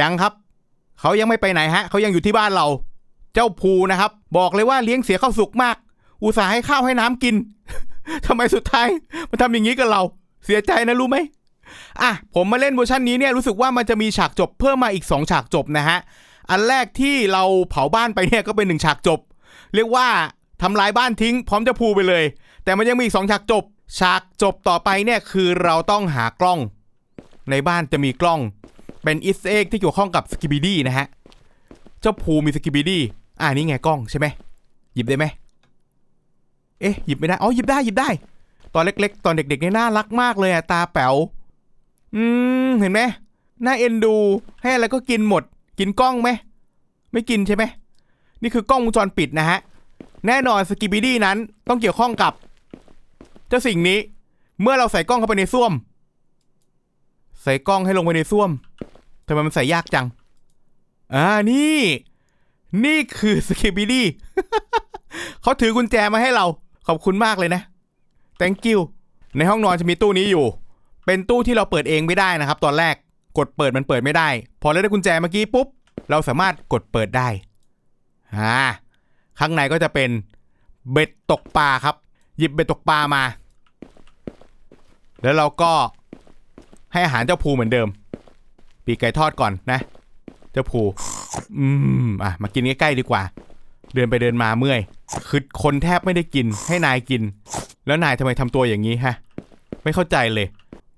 ยังครับ เขายังไม่ไปไหนฮะ เขายังอยู่ที่บ้านเรา เจ้าภูนะครับ บอกเลยว่าเลี้ยงเสียข้าวสุกมาก อุตส่าห์ให้ข้าวให้น้ำกินทำไมสุดท้ายมันทำอย่างนี้กับเรา เสียใจนะรู้ไหมอะผมมาเล่นเวอร์ชันนี้เนี่ยรู้สึกว่ามันจะมีฉากจบเพิ่มมาอีก 2 ฉากจบนะฮะ อันแรกที่เราเผาบ้านไปเนี่ยก็เป็นหนึ่งฉากจบ เรียกว่าทำลายบ้านทิ้ง พร้อมจะพูไปเลย แต่มันยังมีอีกสองฉากจบ ฉากจบต่อไปเนี่ยคือเราต้องหากล้อง ในบ้านจะมีกล้อง เป็นอิสเอ็กที่เกี่ยวข้องกับสกิบิดี้นะฮะ เจ้าภูมีสกิบิดี้อ่านี่ไงกล้องใช่ไหมหยิบได้ไหมเอ๊ะหยิบไม่ได้ อ๋อหยิบได้หยิบได้ ตอนเล็ก ๆ ตอนเด็กๆเนี่ยน่ารักมากเลยอะตาแป๋วอืมเห็นไหมน่าเอ็นดูให้อะไรก็กินหมด กินกล้องไหมไม่กินใช่ไหมนี่คือกล้องวงจรปิดนะฮะ แน่นอนสกิบิดี้นั้นต้องเกี่ยวข้องกับ เจ้าสิ่งนี้ เมื่อเราใส่กล้องเข้าไปในส้วม ใส่กล้องให้ลงไปในส้วม ทำไมมันใส่ยากจัง อ่านี่ นี่คือสกิบิดี้เขาถือกุญแจมาให้เรา ขอบคุณมากเลยนะ thank you ในห้องนอนจะมีตู้นี้อยู่ เป็นตู้ที่เราเปิดเองไม่ได้นะครับ ตอนแรกกดเปิดมันเปิดไม่ได้ พอเราได้กุญแจเมื่อกี้ปุ๊บ เราสามารถกดเปิดได้อ่าข้างในก็จะเป็นเบ็ดตกปลาครับ หยิบเบ็ดตกปลามา แล้วเราก็ให้อาหารเจ้าภูเหมือนเดิม ปีกไก่ทอดก่อนนะเจ้าภูอืมอะมากินใกล้ๆดีกว่า เดินไปเดินมาเมื่อย คือคนแทบไม่ได้กินให้นายกิน แล้วนายทำไมทำตัวอย่างนี้ฮะ ไม่เข้าใจเลย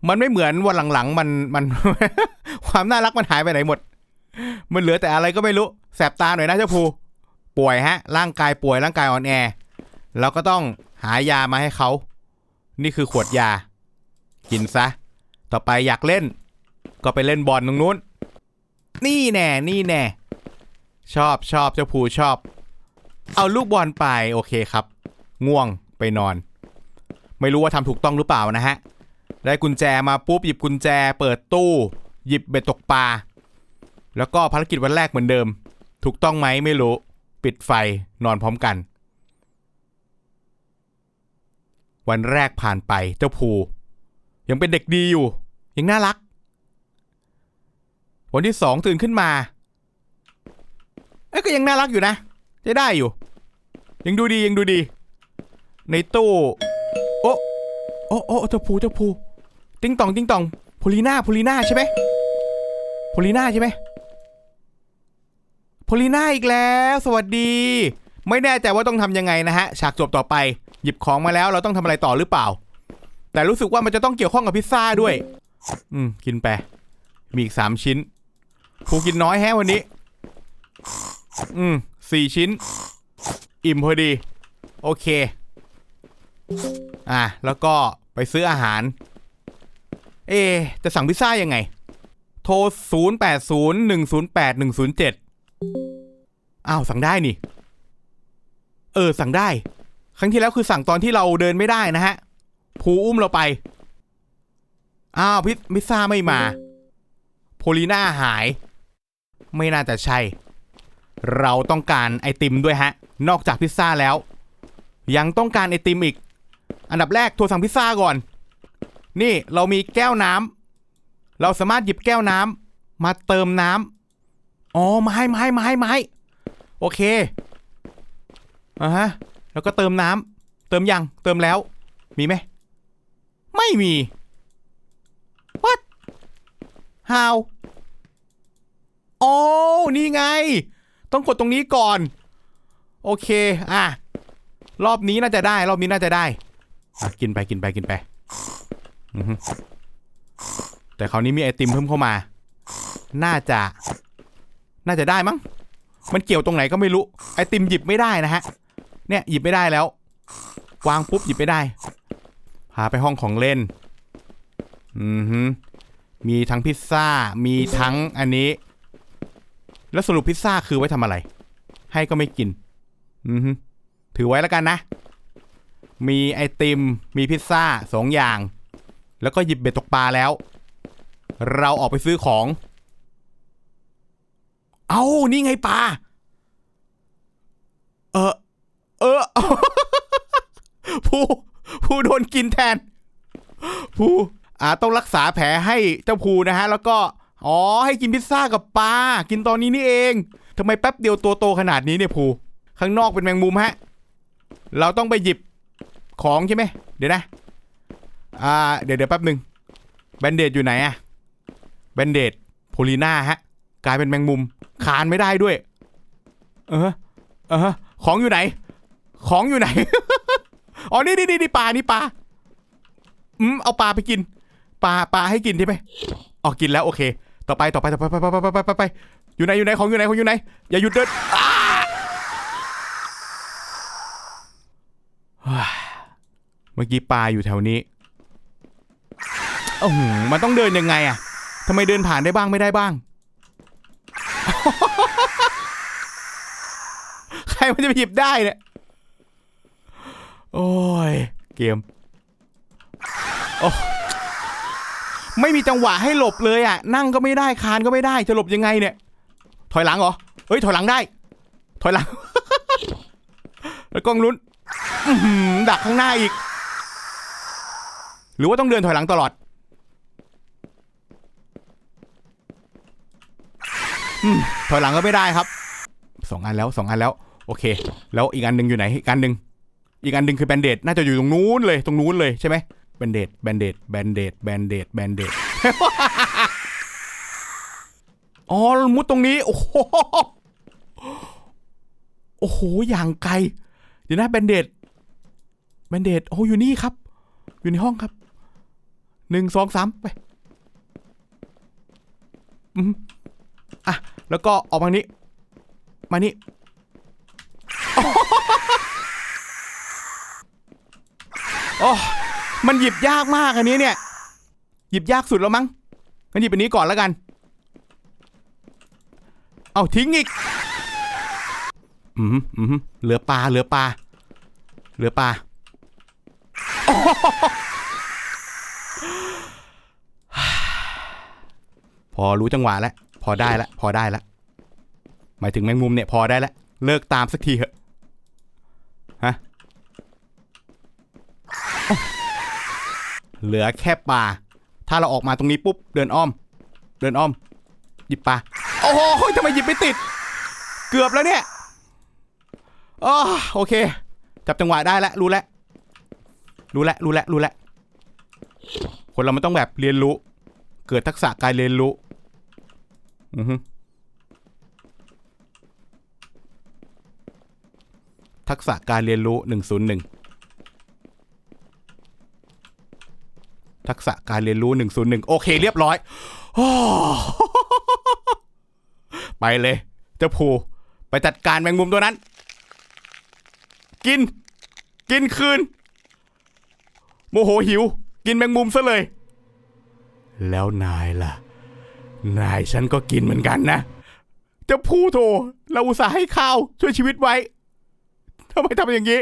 มันไม่เหมือนวันหลังๆ มันมัน ความน่ารักมันหายไปไหนหมด มันเหลือแต่อะไรก็ไม่รู้แสบตาหน่อยนะเจ้าภูป่วยฮะ ร่างกายป่วยร่างกายอ่อนแอเราก็ต้องหายามาให้เขา นี่คือขวดยา กินซะ ต่อไปอยากเล่น ก็ไปเล่นบอลตรงนู้น นี่แน่นี่แน่ ชอบชอบเจ้าภูชอบ เอาลูกบอลไปโอเคครับ ง่วงไปนอน ไม่รู้ว่าทำถูกต้องหรือเปล่านะฮะ ได้กุญแจมาปุ๊บหยิบกุญแจ เปิดตู้ หยิบเบ็ดตกปลา แล้วก็ภารกิจวันแรกเหมือนเดิม ถูกต้องไหมไม่รู้ ปิดไฟนอนพร้อมกัน วันแรกผ่านไปเจ้าภูยังเป็นเด็กดีอยู่ ยังน่ารัก วันที่สองตื่นขึ้นมาเอ้ยก็ยังน่ารักอยู่นะใช้ได้อยู่ ยังดูดียังดูดี ในตู้โอ้โอ้โอ้เจ้าภูเจ้าภูติ้งตองติ้งตองโพลีน่าโพลีน่าใช่ไหมโพลีน่าใช่ไหมโพลีน่าอีกแล้ว สวัสดี ไม่แน่ใจว่าต้องทำยังไงนะฮะฉากจบต่อไป หยิบของมาแล้วเราต้องทำอะไรต่อหรือเปล่า แต่รู้สึกว่ามันจะต้องเกี่ยวข้องกับพิซซ่าด้วย อืมกินไปมีอีกสามชิ้น ภูกินน้อยแฮะวันนี้ อืมสี่ชิ้น อิ่มพอดี โอเค อะ แล้วก็ไปซื้ออาหาร เอ จะสั่งพิซซ่ายังไง โทร 0 8 0 1 0 8 1 0 7อ้าว สั่งได้นี่ เออ สั่งได้ ครั้งที่แล้วคือสั่งตอนที่เราเดินไม่ได้นะฮะภูอุ้มเราไป อ้าวพิซพิซซ่าไม่มา โพลีน่าหาย ไม่น่าจะใช่ เราต้องการไอติมด้วยฮะ นอกจากพิซซ่าแล้ว ยังต้องการไอติมอีก อันดับแรกโทรสั่งพิซซ่าก่อน นี่เรามีแก้วน้ำเราสามารถหยิบแก้วน้ำมาเติมน้ำอ๋อไม้ไม้ไม้ไม้โอเคอ่าฮะแล้วก็เติมน้ำเติมยังเติมแล้ว มีไหมไม่มี what how โอ้นี่ไง ต้องกดตรงนี้ก่อน โอเค อะ รอบนี้น่าจะได้ รอบนี้น่าจะได้อะกินไปกินไปกินไปแต่คราวนี้มีไอติมเพิ่มเข้ามา น่าจะ น่าจะได้มั้ง มันเกี่ยวตรงไหนก็ไม่รู้ ไอติมหยิบไม่ได้นะฮะ เนี่ยหยิบไม่ได้แล้ว วางปุ๊บหยิบไม่ได้ พาไปห้องของเล่น อือฮึมีทั้งพิซซ่า มีทั้งอันนี้ แล้วสรุปพิซซ่าคือไว้ทำอะไร ให้ก็ไม่กิน อือถือไว้แล้วกันนะ มีไอติม มีพิซซ่าสองอย่าง แล้วก็หยิบเบ็ดตกปลาแล้ว เราออกไปซื้อของ เอานี่ไงปลา เออ เออ ผู้ ผู้โดนกินแทน ผู้อ่าต้องรักษาแผลให้เจ้าภูนะฮะ แล้วก็ อ๋อ ให้กินพิซซ่ากับปลา กินตอนนี้นี่เอง ทำไมแป๊บเดียวตัวโตขนาดนี้เนี่ยภูข้างนอกเป็นแมงมุมฮะ เราต้องไปหยิบของใช่ไหม เดี๋ยวนะ อ่า เดี๋ยวเดี๋ยวแป๊บหนึ่งแบนเดดอยู่ไหนอะแบนเดดโพลีน่าฮะ กลายเป็นแมงมุม คานไม่ได้ด้วย เออเออของอยู่ไหน ของอยู่ไหน อ๋อ นี่นี่นี่นี่ปลา นี่ปลา อืม เอาปลาไปกิน ปลา ปลาให้กินใช่ไหมอ๋อ กินแล้วโอเค ต่อไปต่อไปต่อไปไปไปไปไปไปไปอยู่ไหนอยู่ไหนของอยู่ไหนของอยู่ไหนอย่าหยุดเดินเมื่อกี้ปลาอยู่แถวนี้โอ้โหมันต้องเดินยังไงอะทำไมเดินผ่านได้บ้างไม่ได้บ้าง ใครมันจะไปหยิบได้เนี่ย โอ้ย เกม โอ้ ไม่มีจังหวะให้หลบเลยอะ นั่งก็ไม่ได้คานก็ไม่ได้จะหลบยังไงเนี่ย ถอยหลังเหรอเฮ้ยถอยหลังได้ ถอยหลัง แล้วกล้องลุ้นดักข้างหน้าอีก หรือว่าต้องเดินถอยหลังตลอดอถอยหลังก็ไม่ได้ครับสองอันแล้วสองอันแล้ว โอเค แล้วอีกอันหนึ่งอยู่ไหนอีกอันหนึ่งอีกอันหนึ่งคือแบนเดดน่าจะอยู่ตรงนู้นเลยตรงนู้นเลยใช่ไหม แบนเดดแบนเดดแบนเดดแบนเดดแบนเดดอ๋อมุดตรงนี้ โอ้โหโอ้โหอย่างไกล เดี๋ยวนะแบนเดดแบนเดดโอ้อยู่นี่ครับ อยู่ในห้องครับหนึ่งสองสามไปอืมอะ แล้วก็ออกมานี้ มานี่โอ้ มันหยิบยากมากอันนี้เนี่ย หยิบยากสุดแล้วมั้งงั้นหยิบอันนี้ก่อนแล้วกัน เอาทิ้งอีก อืมอืมเหลือปลา เหลือปลา เหลือปลาพอรู้จังหวะแล้ว พอได้แล้วพอได้แล้วหมายถึงแมงมุมเนี่ยพอได้แล้ว เลิกตามสักทีเถอะ ฮะ เหลือแค่ป่า ถ้าเราออกมาตรงนี้ปุ๊บ เดินอ้อม เดินอ้อม หยิบป่าโอ้โหทำไมหยิบไม่ติด เกือบแล้วเนี่ยอ๋อโอเค จับจังหวะได้แล้วรู้แล้วรู้แล้วรู้แล้วรู้แล้วคนเรามันต้องแบบเรียนรู้ เกิดทักษะการเรียนรู้ อือฮึทักษะการเรียนรู้หนึ่งศูนย์หนึ่ง ทักษะการเรียนรู้ 101 โอเคเรียบร้อยอไปเลยเจ้าผูไปจัดการแมงมุมตัวนั้น กิน กินคืน โมโหหิว กินแมงมุมซะเลย แล้วนายล่ะ นายฉันก็กินเหมือนกันนะเจ้าผู้โถเราอุตส่าห์ให้ข้าวช่วยชีวิตไว้ทำไมทำอย่างนี้